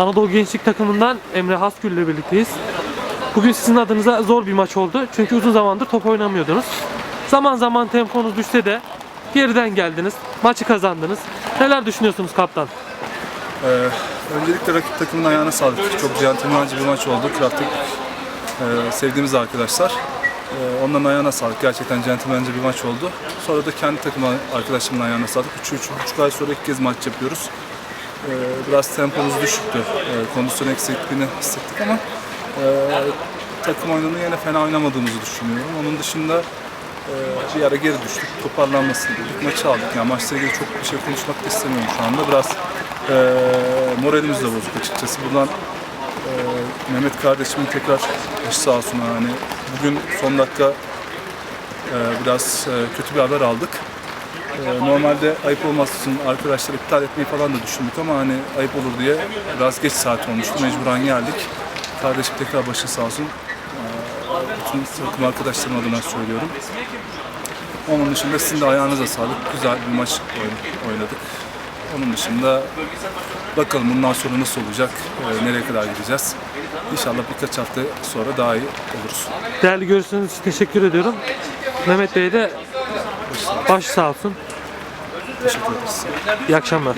Anadolu Gençlik takımından Emre Hasgül ile birlikteyiz. Bugün sizin adınıza zor bir maç oldu. Çünkü uzun zamandır top oynamıyordunuz. Zaman zaman temponuz düşse de geriden geldiniz. Maçı kazandınız. Neler düşünüyorsunuz kaptan? Ee, öncelikle rakip takımın ayağına sağlık. Çok centilmence bir maç oldu. Kraft'ta e, sevdiğimiz arkadaşlar. E, onların ayağına sağlık. Gerçekten centilmence bir maç oldu. Sonra da kendi takım arkadaşımın ayağına sağlık. 3-3,5 ay sonra ilk kez maç yapıyoruz. E, biraz tempomuz düşüktü. E, kondisyon eksikliğini hissettik ama e, takım oyununu yine fena oynamadığımızı düşünüyorum. Onun dışında e, bir ara geri düştük. Toparlanmasını dedik. Maçı aldık. Yani maçla ilgili çok bir şey konuşmak da istemiyorum şu anda. Biraz e, moralimiz de bozuk açıkçası. Buradan Mehmet kardeşimin tekrar sağ olsun. Yani bugün son dakika biraz kötü bir haber aldık. E, normalde ayıp olması için arkadaşlar iptal etmeyi falan da düşündük ama hani ayıp olur diye biraz geç saat olmuştu. Mecburen geldik. Kardeşim tekrar başı sağ olsun. E, bütün takım arkadaşlarım adına söylüyorum. Onun dışında sizin de ayağınıza sağlık. Güzel bir maç oyn- oynadık. Onun dışında bakalım bundan sonra nasıl olacak, e, nereye kadar gideceğiz. İnşallah birkaç hafta sonra daha iyi oluruz. Değerli görüşleriniz için teşekkür ediyorum. Mehmet Bey'e de baş sağ olsun. Teşekkür ederiz. İyi akşamlar.